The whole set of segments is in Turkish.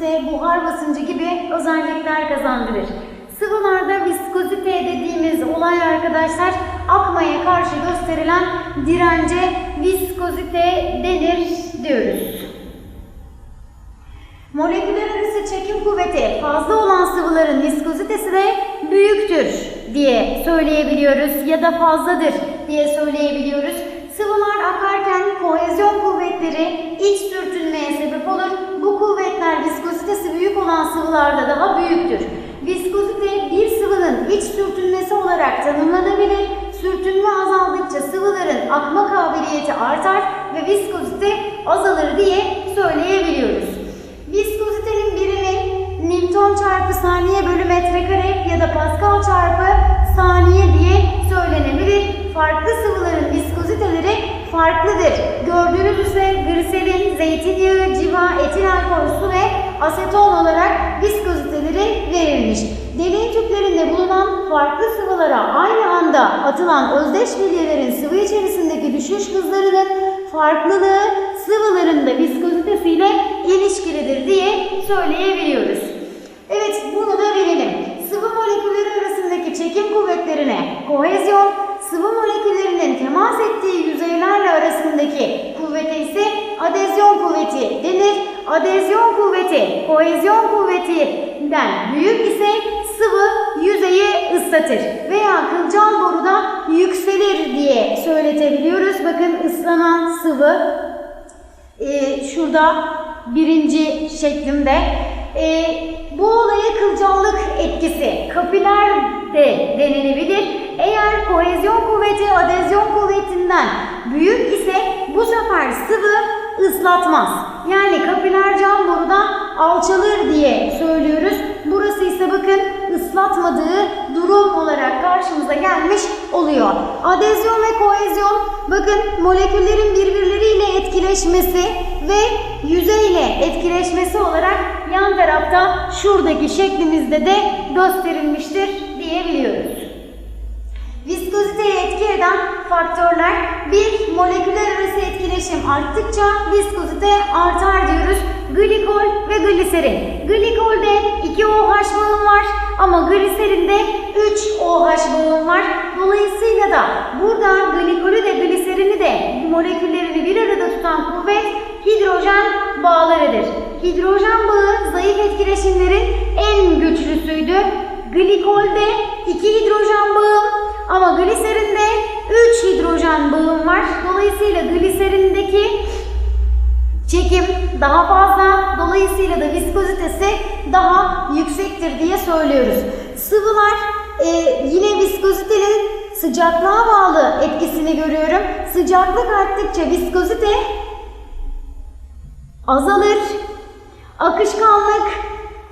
viskozite, buhar basıncı gibi özellikler kazandırır. Sıvılarda viskozite dediğimiz olay arkadaşlar akmaya karşı gösterilen dirence viskozite denir diyoruz. Moleküller arası çekim kuvveti fazla olan sıvıların viskozitesi de büyüktür diye söyleyebiliyoruz ya da fazladır diye söyleyebiliyoruz. Sıvılar akarken kohezyon kuvvetleri iç sürtünmeye sebep olur. Bu kuvvetler viskozitesi büyük olan sıvılarda daha büyüktür. Viskozite bir sıvının iç sürtünmesi olarak tanımlanabilir. Sürtünme azaldıkça sıvıların akma kabiliyeti artar ve viskozite azalır diye söyleyebiliyoruz. Viskozitenin birimi Newton çarpı saniye bölü metrekare ya da Pascal çarpı saniye diye söylenebilir. Farklı sıvıların viskoziteleri farklıdır. Gördüğünüz ise gliserin, zeytinyağı, civa, etil alkol su ve aseton olarak viskoziteleri verilmiş. Deney tüplerinde bulunan farklı sıvılara aynı anda atılan özdeş bilyelerin sıvı içerisindeki düşüş hızlarının farklılığı sıvıların da viskozitesiyle ilişkilidir diye söyleyebiliyoruz. Evet bunu da bilelim. Sıvı molekülleri arasındaki çekim kuvvetlerine kohezyon, sıvı moleküllerinin temas ettiği yüzeylerle arasındaki kuvvete ise adezyon kuvveti denir. Adezyon kuvveti kohezyon kuvvetinden büyük ise sıvı yüzeyi ıslatır veya kılcal boruda yükselir diye söyletebiliyoruz. Bakın ıslanan sıvı e, şurada birinci şeklimde. E, bu olaya kılcallık etkisi kapiler de denilebilir. Eğer kohezyon kuvveti adezyon kuvvetinden büyük ise bu sefer sıvı ıslatmaz. Yani kapiler cam boruda alçalır diye söylüyoruz. Burası ise bakın ıslatmadığı durum olarak karşımıza gelmiş oluyor. Adezyon ve kohezyon bakın moleküllerin birbirleriyle etkileşmesi ve yüzeyle etkileşmesi olarak yan tarafta şuradaki şeklimizde de gösterilmiştir diyebiliyoruz. Viskoziteye etki eden faktörler bir moleküler arası etkileşim arttıkça viskozite artar diyoruz. Glikol ve gliserin. Glikolde 2 OH bağım var ama gliserinde 3 OH bağım var. Dolayısıyla da burada glikolü de gliserini de moleküllerini bir arada tutan kuvvet hidrojen bağlarıdır. Hidrojen bağı zayıf etkileşimlerin en güçlüsüydü. Glikolde 2 hidrojen bağım ama gliserinde 3 hidrojen bağım var. Dolayısıyla gliserindeki çekim daha fazla. Dolayısıyla da viskozitesi daha yüksektir diye söylüyoruz. Sıvılar e, yine viskozitenin sıcaklığa bağlı etkisini görüyorum. Sıcaklık arttıkça viskozite azalır. Akışkanlık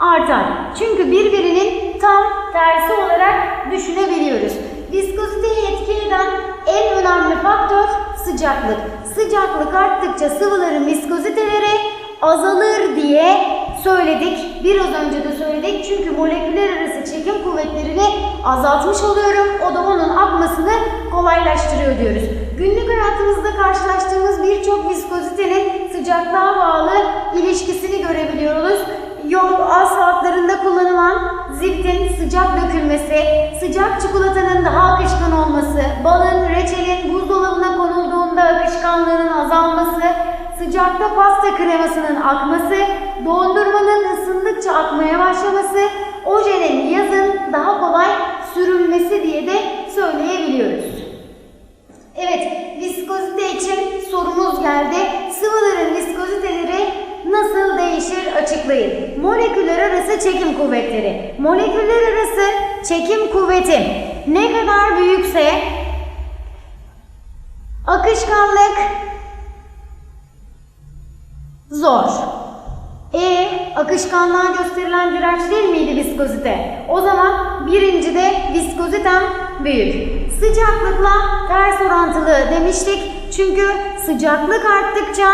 artar. Çünkü birbirinin tam tersi olarak düşünebiliyoruz. Viskoziteyi etki eden en önemli faktör sıcaklık. Sıcaklık arttıkça sıvıların viskoziteleri azalır diye söyledik. Biraz önce de söyledik. Çünkü moleküller arası çekim kuvvetlerini azaltmış oluyorum. O da onun akmasını kolaylaştırıyor diyoruz. Günlük hayatımızda karşılaştığımız birçok viskozitenin sıcaklığa bağlı ilişkisini görebiliyoruz. Yol asfaltlarında kullanılan ziftin sıcak dökülmesi, sıcak çikolatanın daha akışkan olması, balın, reçelin buzdolabına konulduğunda akışkanlığının azalması, sıcakta pasta kremasının akması, dondurmanın ısındıkça akmaya başlaması, ojenin yazın daha kolay sürünmesi diye de söyleyebiliyoruz. Evet, viskozite için sorumuz geldi. Sıvıların viskoziteleri nasıl değişir açıklayın. Moleküller arası çekim kuvvetleri. Moleküller arası çekim kuvveti ne kadar büyükse akışkanlık zor. E akışkanlığa gösterilen direnç değil miydi viskozite? O zaman birinci de viskozitem büyük. Sıcaklıkla ters orantılı demiştik. Çünkü sıcaklık arttıkça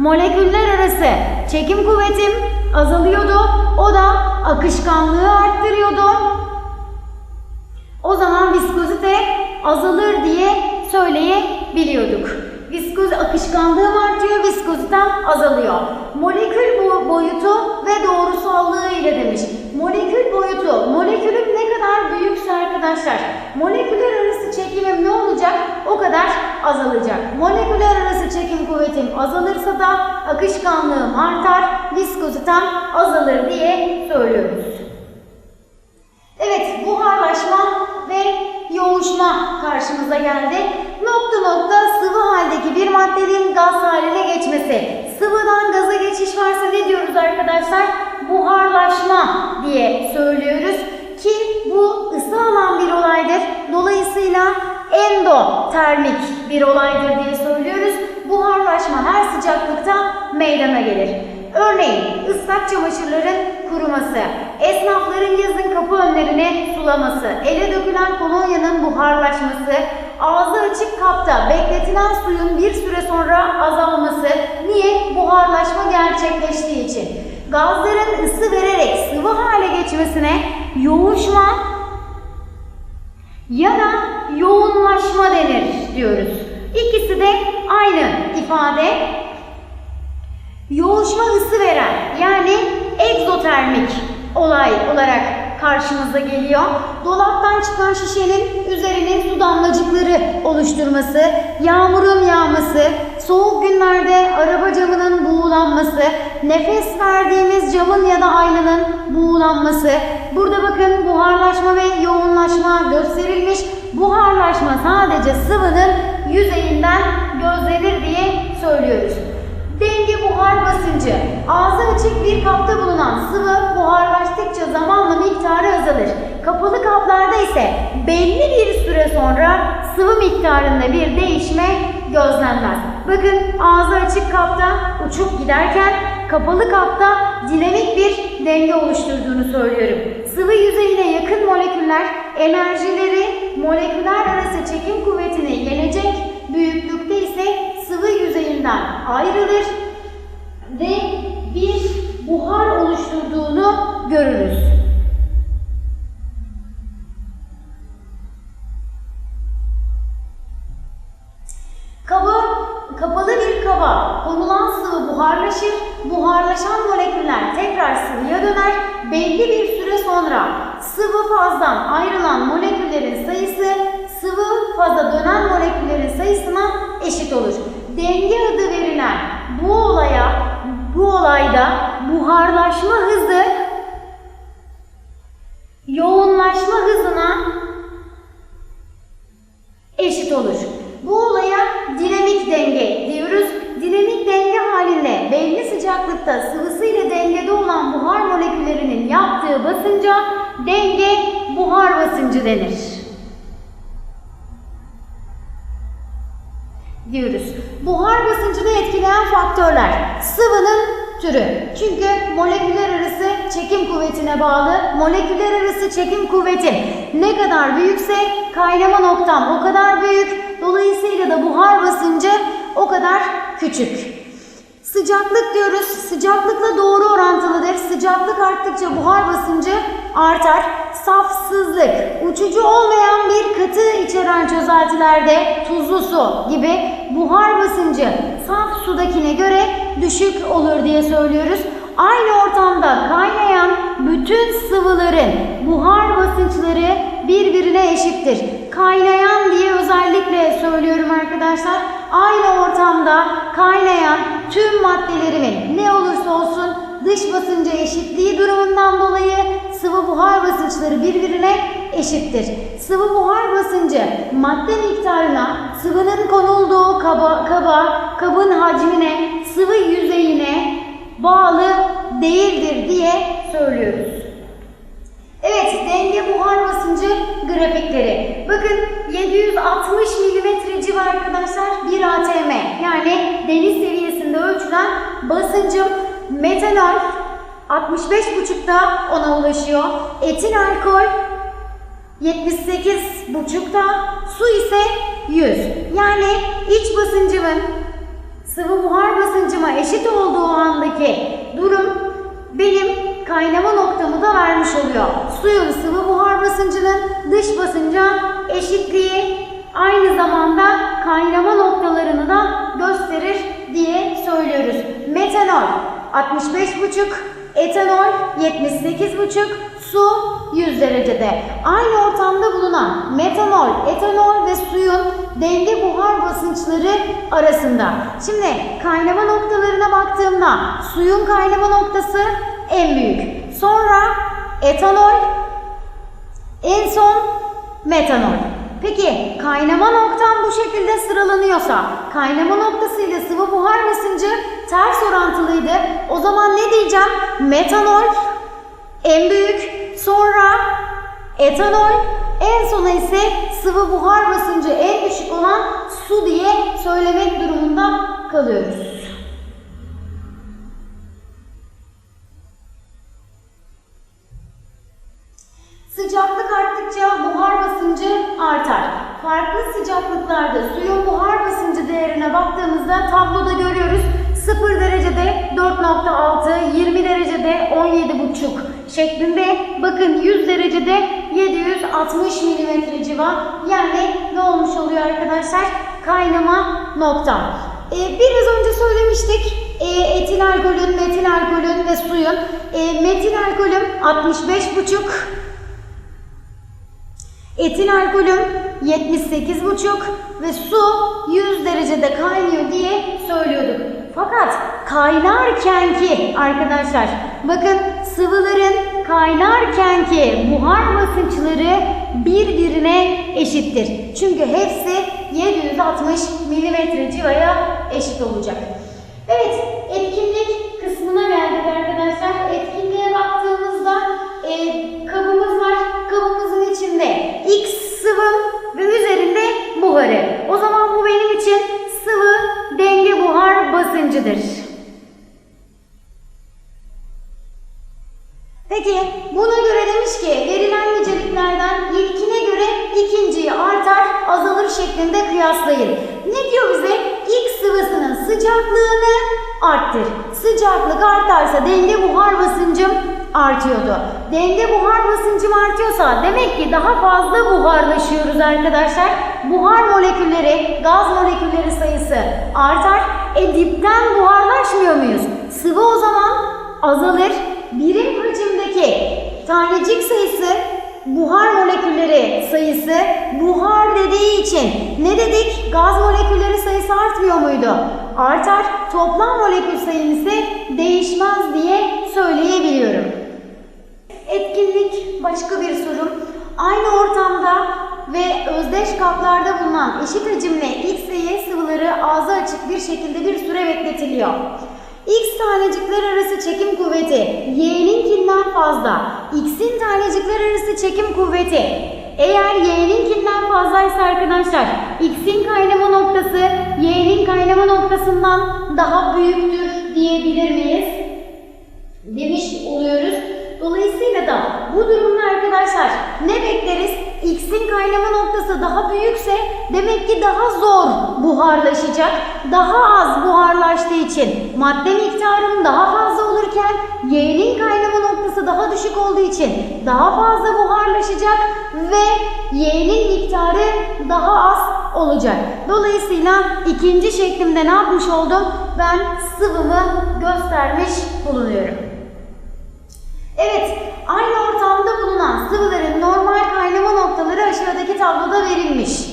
moleküller arası çekim kuvvetim azalıyordu. O da akışkanlığı arttırıyordu. O zaman viskozite azalır diye söyleyebiliyorduk. Viskoz akışkanlığım artıyor, viskozitem azalıyor. Molekül bo- boyutu ve doğrusallığı ile demiş. Molekül boyutu, molekülüm ne kadar büyükse arkadaşlar, moleküller arası çekimim ne olacak? O kadar azalacak. Moleküller arası çekim kuvvetim azalırsa da akışkanlığım artar, viskozitem azalır diye söylüyoruz. Evet, buharlaşma ve yoğuşma karşımıza geldi. Nokta nokta sıvı haldeki bir maddenin gaz haline geçmesi. Sıvıdan gaza geçiş varsa ne diyoruz arkadaşlar? Buharlaşma diye söylüyoruz. Ki bu ısı alan bir olaydır. Dolayısıyla endotermik bir olaydır diye söylüyoruz. Buharlaşma her sıcaklıkta meydana gelir. Örneğin ıslak çamaşırların kuruması, esnafların yazın kapı önlerine sulaması, ele dökülen kolonyanın buharlaşması, ağzı açık kapta bekletilen suyun bir süre sonra azalması, niye? Buharlaşma gerçekleştiği için. Gazların ısı vererek sıvı hale geçmesine yoğuşma ya da yoğunlaşma denir diyoruz. İkisi de aynı ifade. Yoğuşma ısı veren yani egzotermik olay olarak karşımıza geliyor. Dolaptan çıkan şişenin üzerinin su damlacıkları oluşturması, yağmurun yağması, soğuk günlerde araba camının buğulanması, nefes verdiğimiz camın ya da aynanın buğulanması. Burada bakın buharlaşma ve yoğunlaşma gösterilmiş. Buharlaşma sadece sıvının yüzeyinden gözlenir diye söylüyoruz. Buhar basıncı. Ağzı açık bir kapta bulunan sıvı buharlaştıkça zamanla miktarı azalır. Kapalı kaplarda ise belli bir süre sonra sıvı miktarında bir değişme gözlenmez. Bakın ağzı açık kapta uçup giderken kapalı kapta dinamik bir denge oluşturduğunu söylüyorum. Sıvı yüzeyine yakın moleküller enerjileri moleküller arası çekim kuvvetini yenecek büyüklükte ise sıvı yüzeyinden ayrılır ve bir buhar oluşturduğunu görürüz. Kaba, kapalı bir kaba konulan sıvı buharlaşır. Buharlaşan moleküller tekrar sıvıya döner. Belli bir süre sonra sıvı fazdan ayrılan moleküllerin sayısı sıvı faza dönen moleküllerin sayısına eşit olur. Denge adı verilen bu olaya, bu olayda buharlaşma hızı etkileyen faktörler sıvının türü. Çünkü moleküller arası çekim kuvvetine bağlı. Moleküller arası çekim kuvvetim ne kadar büyükse kaynama noktam o kadar büyük. Dolayısıyla da buhar basıncı o kadar küçük. Sıcaklık diyoruz. Sıcaklıkla doğru orantılıdır. Sıcaklık arttıkça buhar basıncı artar. Safsızlık, uçucu olmayan bir katı içeren çözeltilerde tuzlu su gibi buhar basıncı saf sudakine göre düşük olur diye söylüyoruz. Aynı ortamda kaynayan bütün sıvıların buhar basınçları birbirine eşittir. Kaynayan diye özellikle söylüyorum arkadaşlar. Aynı ortamda kaynayan tüm maddelerimin ne olursa olsun dış basınca eşitliği durumundan dolayı sıvı buhar basınçları birbirine eşittir. Sıvı buhar basıncı madde miktarına, sıvının konulduğu kaba, kaba, kabın hacmine, sıvı yüzeyine bağlı değildir diye söylüyoruz. Evet, denge buhar basıncı grafikleri. Bakın 760 milimetre civarı arkadaşlar bir atm yani deniz seviyesinde ölçülen basıncım metanol 65,5'ta ona ulaşıyor. Etil alkol 78,5'ta, su ise 100. Yani iç basıncımın sıvı buhar basıncıma eşit olduğu andaki durum benim kaynama noktamı da vermiş oluyor. Suyun sıvı buhar basıncının dış basınca eşitliği aynı zamanda kaynama noktalarını da gösterir diye söylüyoruz. Metanol 65,5, etanol 78,5, su 100 derecede. Aynı ortamda bulunan metanol, etanol ve suyun denge buhar basınçları arasında. Şimdi kaynama noktalarına baktığımda suyun kaynama noktası en büyük. Sonra etanol, en son metanol. Peki kaynama noktam bu şekilde sıralanıyorsa, kaynama noktası ile sıvı buhar basıncı ters orantılıydı. O zaman ne diyeceğim? Metanol en büyük, sonra etanol, en sona ise sıvı buhar basıncı en düşük olan su diye söylemek durumunda kalıyoruz. Sıcaklık arttıkça buhar basıncı artar. Farklı sıcaklıklarda suyun buhar basıncı değerine baktığımızda tabloda görüyoruz. 0 derecede 4.6, 20 derecede 17.5 şeklinde. Bakın 100 derecede 760 milimetre civa. Yani ne olmuş oluyor arkadaşlar? Kaynama nokta. Ee, biraz önce söylemiştik e, etil alkolün, metil alkolün ve suyun. E, metil alkolüm 65,5 Etil alkolüm 78,5 ve su 100 derecede kaynıyor diye söylüyorduk. Fakat kaynarkenki arkadaşlar bakın sıvıların kaynarkenki buhar basınçları birbirine eşittir. Çünkü hepsi 760 milimetre civaya eşit olacak. Evet etkinlik kısmına geldik arkadaşlar. Etkinliğe baktığımızda e, kabımız var. Kabımızın içinde X sıvı buharı. O zaman bu benim için sıvı denge buhar basıncıdır. Peki buna göre demiş ki verilen niceliklerden ilkine göre ikinciyi artar azalır şeklinde kıyaslayın. Ne diyor bize? X sıvısının sıcaklığını arttır. Sıcaklık artarsa denge buhar basıncım artıyordu. Denge buhar basıncım artıyorsa demek ki daha fazla buharlaşıyoruz arkadaşlar. Buhar molekülleri, gaz molekülleri sayısı artar. E dipten buharlaşmıyor muyuz? Sıvı o zaman azalır. Birim hacimdeki tanecik sayısı buhar molekülleri sayısı buhar dediği için ne dedik? Gaz molekülleri sayısı artmıyor muydu? Artar. Toplam molekül sayısı değişmez diye söyleyebiliyorum. Etkinlik başka bir sorum. Aynı ortamda ve özdeş kaplarda bulunan eşit hacimli X ve Y sıvıları ağzı açık bir şekilde bir süre bekletiliyor. X tanecikler arası çekim kuvveti Y'ninkinden fazla. X'in tanecikler arası çekim kuvveti eğer Y'ninkinden fazlaysa arkadaşlar X'in kaynama noktası Y'nin kaynama noktasından daha büyüktür diyebilir miyiz? Demiş oluyoruz. Dolayısıyla da bu durumda arkadaşlar ne bekleriz? X'in kaynama noktası daha büyükse demek ki daha zor buharlaşacak. Daha az buharlaştığı için madde miktarım daha fazla olurken Y'nin kaynama noktası daha düşük olduğu için daha fazla buharlaşacak ve Y'nin miktarı daha az olacak. Dolayısıyla ikinci şeklimde ne yapmış oldum? Ben sıvımı göstermiş bulunuyorum. Evet, aynı ortamda bulunan sıvıların normal kaynama noktaları aşağıdaki tabloda verilmiş.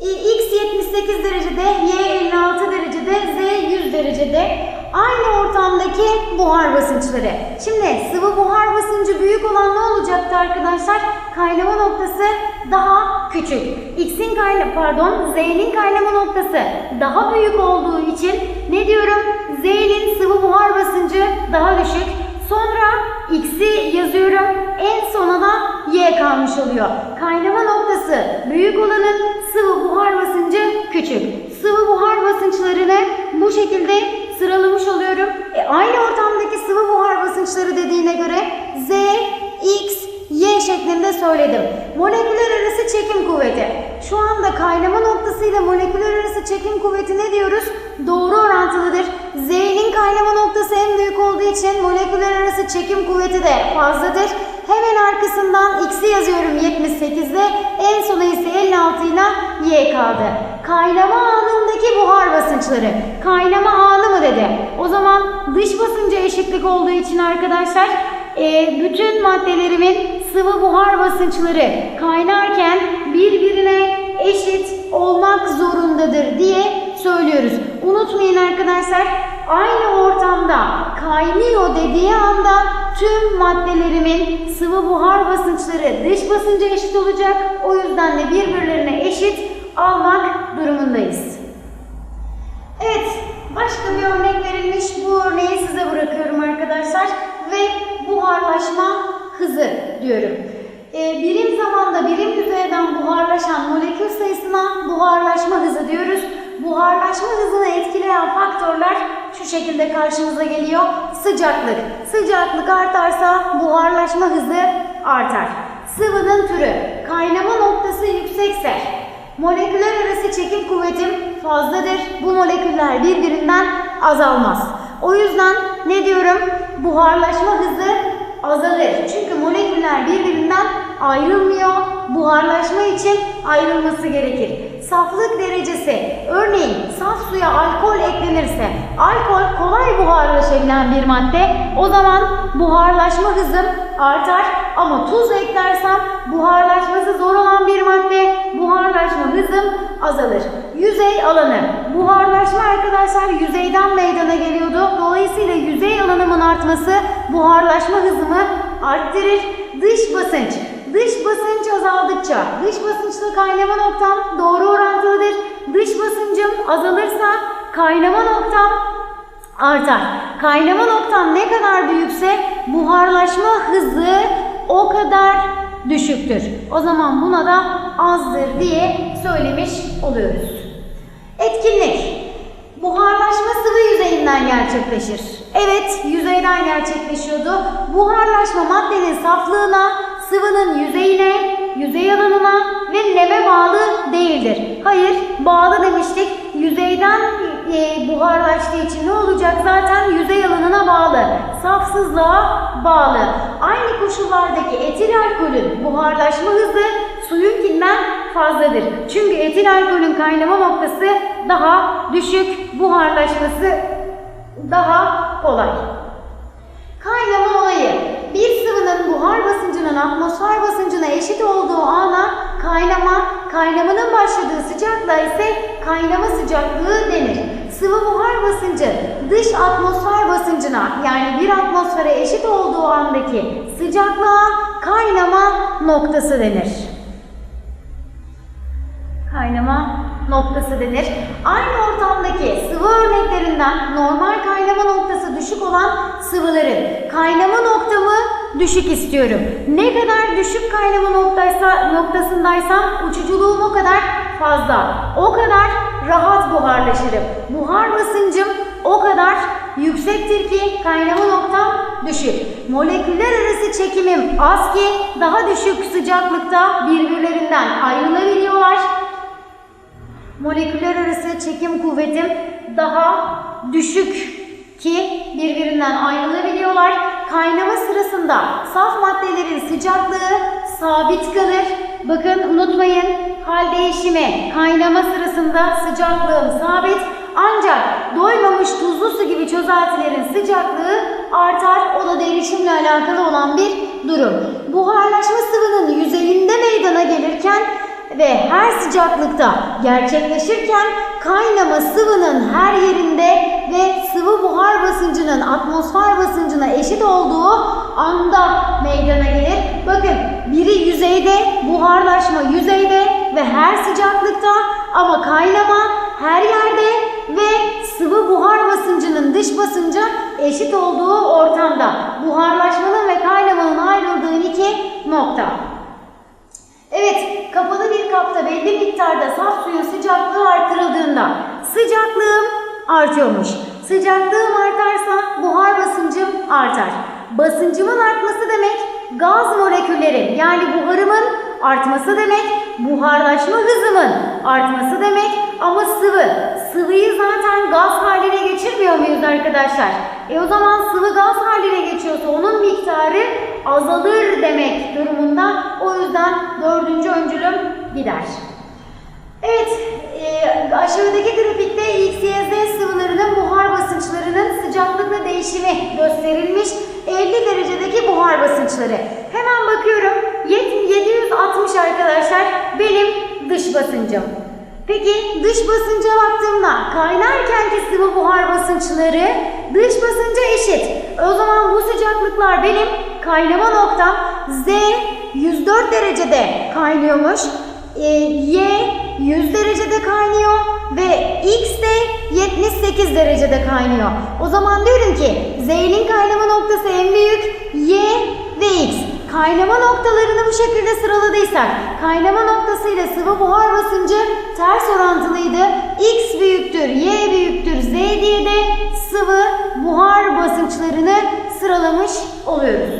X 78 derecede, Y 56 derecede, Z 100 derecede. Aynı ortamdaki buhar basınçları. Şimdi sıvı buhar basıncı büyük olan ne olacaktı arkadaşlar? Kaynama noktası daha küçük. X'in kaynama pardon, Z'nin kaynama noktası daha büyük olduğu için ne diyorum? Z'nin sıvı buhar basıncı daha düşük. Sonra X'i yazıyorum. En sona da Y kalmış oluyor. Kaynama noktası büyük olanın sıvı buhar basıncı küçük. Sıvı buhar basınçlarını bu şekilde sıralamış oluyorum. E, aynı ortamdaki sıvı buhar basınçları dediğine göre Z, X, Y şeklinde söyledim. Moleküler arası çekim kuvveti. Şu anda kaynama noktası ile moleküler arası çekim kuvveti ne diyoruz? Doğru orantılıdır. Z'nin kaynama noktası en büyük olduğu için moleküler arası çekim kuvveti de fazladır. Hemen arkasından X'i yazıyorum 78'de. En sona ise 56 ile Y kaldı. Kaynama anındaki buhar basınçları kaynama anı mı dedi. O zaman dış basınca eşitlik olduğu için arkadaşlar e, bütün maddelerimin sıvı buhar basınçları kaynarken birbirine eşit olmak zorundadır diye söylüyoruz. Unutmayın arkadaşlar aynı ortamda kaynıyor dediği anda tüm maddelerimin sıvı buhar basınçları dış basınca eşit olacak. O yüzden de birbirlerine eşit almak durumundayız. Evet, başka bir örnek verilmiş. Bu örneği size bırakıyorum arkadaşlar. Ve buharlaşma hızı diyorum. Ee, birim zamanda birim yüzeyden buharlaşan molekül sayısına buharlaşma hızı diyoruz. Buharlaşma hızını etkileyen faktörler şu şekilde karşımıza geliyor. Sıcaklık. Sıcaklık artarsa buharlaşma hızı artar. Sıvının türü. Kaynama noktası yüksekse moleküller arası çekim kuvvetim fazladır. Bu moleküller birbirinden azalmaz. O yüzden ne diyorum? Buharlaşma hızı azalır. Çünkü moleküller birbirinden ayrılmıyor. Buharlaşma için ayrılması gerekir. Saflık derecesi, örneğin saf suya alkol eklenirse, alkol kolay buharlaşabilen bir madde, o zaman buharlaşma hızım artar ama tuz eklersem buharlaşması zor olan bir madde, buharlaşma hızım azalır. Yüzey alanı, buharlaşma arkadaşlar yüzeyden meydana geliyordu. Dolayısıyla yüzey alanımın artması buharlaşma hızımı arttırır. Dış basınç, Dış basınç azaldıkça dış basınçla kaynama noktam doğru orantılıdır. Dış basıncım azalırsa kaynama noktam artar. Kaynama noktam ne kadar büyükse buharlaşma hızı o kadar düşüktür. O zaman buna da azdır diye söylemiş oluyoruz. Etkinlik. Buharlaşma sıvı yüzeyinden gerçekleşir. Evet, yüzeyden gerçekleşiyordu. Buharlaşma maddenin saflığına, sıvının yüzeyine, yüzey alanına ve neme bağlı değildir. Hayır, bağlı demiştik. Yüzeyden e, buharlaştığı için ne olacak? Zaten yüzey alanına bağlı. Safsızlığa bağlı. Aynı koşullardaki etil alkolün buharlaşma hızı suyunkinden fazladır. Çünkü etil alkolün kaynama noktası daha düşük, buharlaşması daha kolay. Kaynama olayı. Bir sıvının buhar basıncının atmosfer basıncına eşit olduğu ana kaynama, kaynamanın başladığı sıcaklığa ise kaynama sıcaklığı denir. Sıvı buhar basıncı dış atmosfer basıncına yani bir atmosfere eşit olduğu andaki sıcaklığa kaynama noktası denir. Noktası denir. Aynı ortamdaki sıvı örneklerinden normal kaynama noktası düşük olan sıvıların kaynama noktamı düşük istiyorum. Ne kadar düşük kaynama noktaysa, noktasındaysam uçuculuğum o kadar fazla. O kadar rahat buharlaşırım. Buhar basıncım o kadar yüksektir ki kaynama noktam düşük. Moleküller arası çekimim az ki daha düşük sıcaklıkta birbirlerinden ayrılabiliyorlar moleküller arası çekim kuvvetim daha düşük ki birbirinden ayrılabiliyorlar. Kaynama sırasında saf maddelerin sıcaklığı sabit kalır. Bakın unutmayın hal değişimi kaynama sırasında sıcaklığım sabit ancak doymamış tuzlu su gibi çözeltilerin sıcaklığı artar. O da değişimle alakalı olan bir durum. Buharlaşma sıvının yüzeyinde meydana gelirken ve her sıcaklıkta gerçekleşirken kaynama sıvının her yerinde ve sıvı buhar basıncının atmosfer basıncına eşit olduğu anda meydana gelir. Bakın biri yüzeyde, buharlaşma yüzeyde ve her sıcaklıkta ama kaynama her yerde ve sıvı buhar basıncının dış basınca eşit olduğu ortamda. Buharlaşmanın ve kaynamanın ayrıldığı iki nokta. Evet, kapalı bir kapta belli miktarda saf suyun sıcaklığı artırıldığında sıcaklığım artıyormuş. Sıcaklığım artarsa buhar basıncım artar. Basıncımın artması demek gaz molekülleri yani buharımın artması demek, buharlaşma hızımın artması demek ama sıvı. Sıvıyı zaten gaz haline geçirmiyor muyuz arkadaşlar? E o zaman sıvı gaz haline geçiyorsa onun miktarı azalır demek durumunda. O yüzden dördüncü öncülüm gider. Evet, e, aşağıdaki grafikte X, Y, Z sıvılarının buhar basınçlarının sıcaklıkla değişimi gösterilmiş. 50 derecedeki buhar basınçları. Hemen bakıyorum. 760 arkadaşlar benim dış basıncım. Peki dış basınca baktığımda kaynarkenki sıvı buhar basınçları dış basınca eşit. O zaman bu sıcaklıklar benim kaynama noktam Z 104 derecede kaynıyormuş. E, y 100 derecede kaynıyor ve X de 78 derecede kaynıyor. O zaman diyorum ki Z'nin kaynama noktası en büyük, Y ve X. Kaynama noktalarını bu şekilde sıraladıysak, kaynama noktası ile sıvı buhar basıncı ters orantılıydı. X büyüktür, Y büyüktür, Z diye de sıvı buhar basınçlarını sıralamış oluyoruz.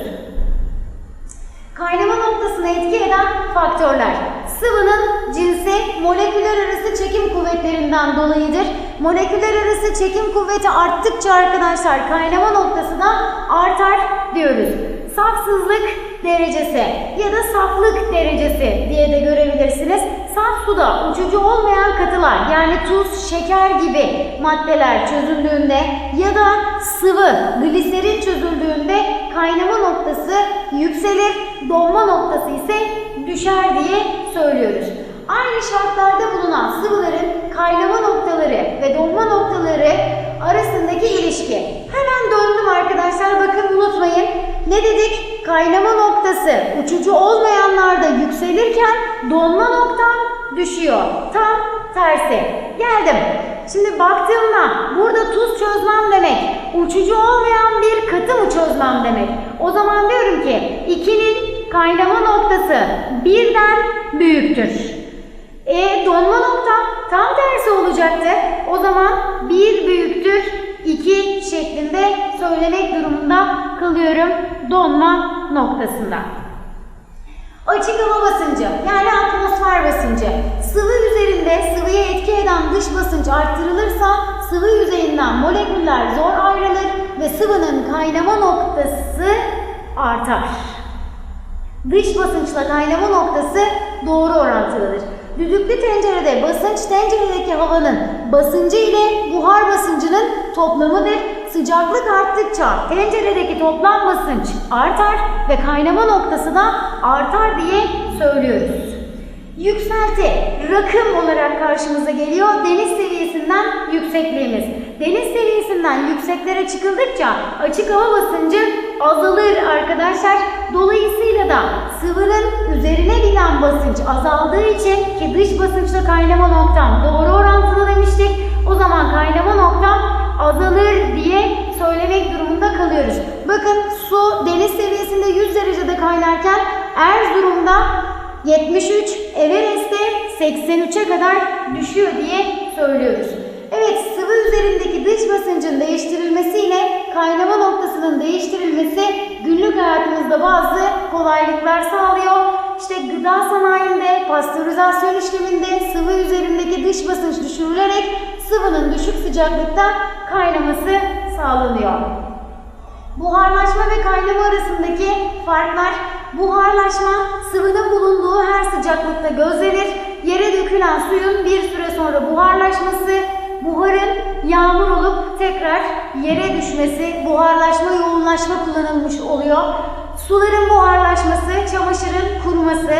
Kaynama noktasına etki eden faktörler. Sıvının cinsi moleküller arası çekim kuvvetlerinden dolayıdır. Moleküller arası çekim kuvveti arttıkça arkadaşlar kaynama noktası da artar diyoruz. Safsızlık derecesi ya da saflık derecesi diye de görebilirsiniz. Saf suda uçucu olmayan katılar yani tuz, şeker gibi maddeler çözüldüğünde ya da sıvı, gliserin çözüldüğünde kaynama noktası yükselir, donma noktası ise düşer diye söylüyoruz. Aynı şartlarda bulunan sıvıların kaynama noktaları ve donma noktaları arasındaki ilişki. Hemen döndüm arkadaşlar bakın unutmayın. Ne dedik? Kaynama noktası uçucu olmayanlarda yükselirken donma noktam düşüyor. Tam tersi. Geldim. Şimdi baktığımda burada tuz çözmem demek, uçucu olmayan bir katı mı çözmem demek. O zaman diyorum ki 2'nin kaynama noktası birden büyüktür. E donma noktam tam tersi olacaktı. O zaman 1 büyüktür 2 şeklinde söylemek durumunda kalıyorum donma noktasında. Açık hava basıncı yani atmosfer basıncı. Sıvı üzerinde sıvıya etki eden dış basınç arttırılırsa sıvı yüzeyinden moleküller zor ayrılır ve sıvının kaynama noktası artar. Dış basınçla kaynama noktası doğru orantılıdır. Düdüklü tencerede basınç tenceredeki havanın basıncı ile buhar basıncının toplamıdır. Sıcaklık arttıkça tenceredeki toplam basınç artar ve kaynama noktası da artar diye söylüyoruz. Yükselti, rakım olarak karşımıza geliyor. Deniz seviyesinden yüksekliğimiz. Deniz seviyesinden yükseklere çıkıldıkça açık hava basıncı azalır arkadaşlar. Dolayısıyla da sıvının üzerine binen basınç azaldığı için ki dış basınçla kaynama noktam doğru orantılı demiştik. O zaman kaynama noktam azalır diye söylemek durumunda kalıyoruz. Bakın su deniz seviyesinde 100 derecede kaynarken Erzurum'da 73, Everest'te 83'e kadar düşüyor diye söylüyoruz. Evet, sıvı üzerindeki dış basıncın değiştirilmesiyle kaynama noktasının değiştirilmesi günlük hayatımızda bazı kolaylıklar sağlıyor. İşte gıda sanayinde, pastörizasyon işleminde sıvı üzerindeki dış basınç düşürülerek sıvının düşük sıcaklıkta kaynaması sağlanıyor. Buharlaşma ve kaynama arasındaki farklar Buharlaşma sıvının bulunduğu her sıcaklıkta gözlenir. Yere dökülen suyun bir süre sonra buharlaşması, buharın yağmur olup tekrar yere düşmesi, buharlaşma, yoğunlaşma kullanılmış oluyor. Suların buharlaşması, çamaşırın kuruması,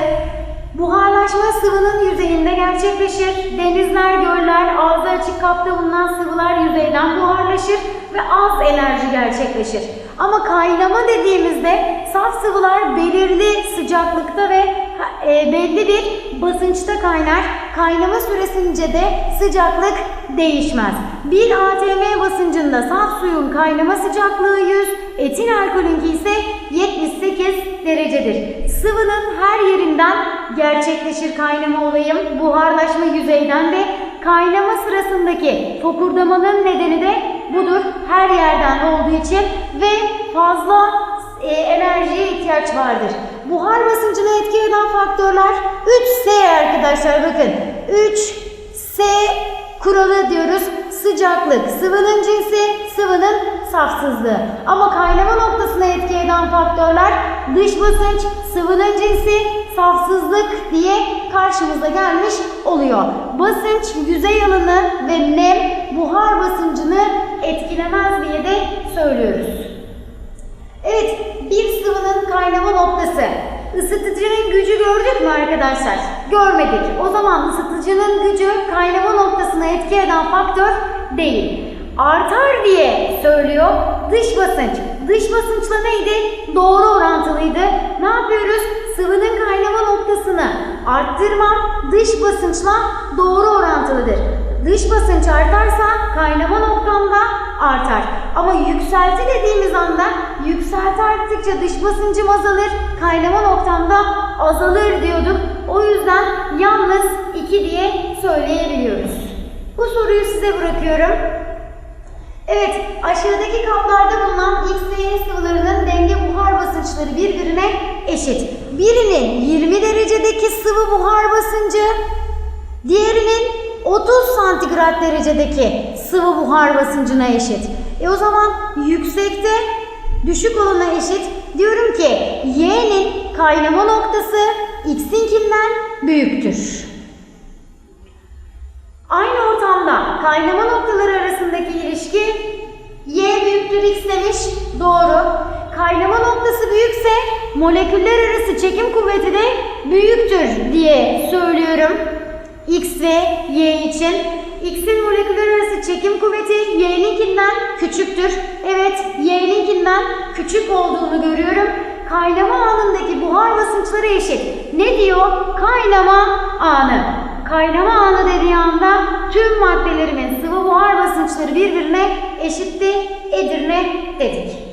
Buharlaşma sıvının yüzeyinde gerçekleşir. Denizler, göller, ağzı açık kapta bulunan sıvılar yüzeyden buharlaşır ve az enerji gerçekleşir. Ama kaynama dediğimizde saf sıvılar belirli sıcaklıkta ve e, belli bir basınçta kaynar. Kaynama süresince de sıcaklık değişmez. 1 atm basıncında saf suyun kaynama sıcaklığı 100, etil alkolünki ise 78 derecedir. Sıvının her yerinden gerçekleşir kaynama olayım. Buharlaşma yüzeyden de kaynama sırasındaki fokurdamanın nedeni de budur. Her yerden olduğu için ve fazla e, enerjiye ihtiyaç vardır. Buhar basıncına etki eden faktörler 3S arkadaşlar bakın. 3S kuralı diyoruz. Sıcaklık, sıvının cinsi, sıvının safsızlığı. Ama kaynama noktasına etki eden faktörler dış basınç, sıvının cinsi, safsızlık diye karşımıza gelmiş oluyor. Basınç, yüzey alanı ve nem buhar basıncını etkilemez diye de söylüyoruz. Evet, bir sıvının kaynama noktası. Isıtıcının gücü gördük mü arkadaşlar? Görmedik. O zaman ısıtıcının gücü kaynama noktasına etki eden faktör değil. Artar diye söylüyor dış basınç. Dış basınçla neydi? Doğru orantılıydı. Ne yapıyoruz? Sıvının kaynama noktasını arttırmam dış basınçla doğru orantılıdır. Dış basınç artarsa kaynama noktam da artar. Ama yükselti dediğimiz anda yükselti arttıkça dış basıncım azalır, kaynama noktam da azalır diyorduk. O yüzden yalnız 2 diye söyleyebiliyoruz. Bu soruyu size bırakıyorum. Evet, aşağıdaki kaplarda bulunan X Y sıvılarının denge buhar basınçları birbirine eşit. Birinin 20 derecedeki sıvı buhar basıncı, diğerinin 30 santigrat derecedeki sıvı buhar basıncına eşit. E o zaman yüksekte düşük olana eşit. Diyorum ki Y'nin kaynama noktası X'inkinden büyüktür. Aynı ortamda kaynama noktaları arasındaki ilişki Y büyüktür X demiş. Doğru. Kaynama noktası büyükse moleküller arası çekim kuvveti de büyüktür diye söylüyorum. X ve Y için. X'in çekim kuvveti Y'ninkinden küçüktür. Evet, Y'ninkinden küçük olduğunu görüyorum. Kaynama anındaki buhar basınçları eşit. Ne diyor? Kaynama anı. Kaynama anı dediği anda tüm maddelerimin sıvı buhar basınçları birbirine eşitti, Edirne dedik.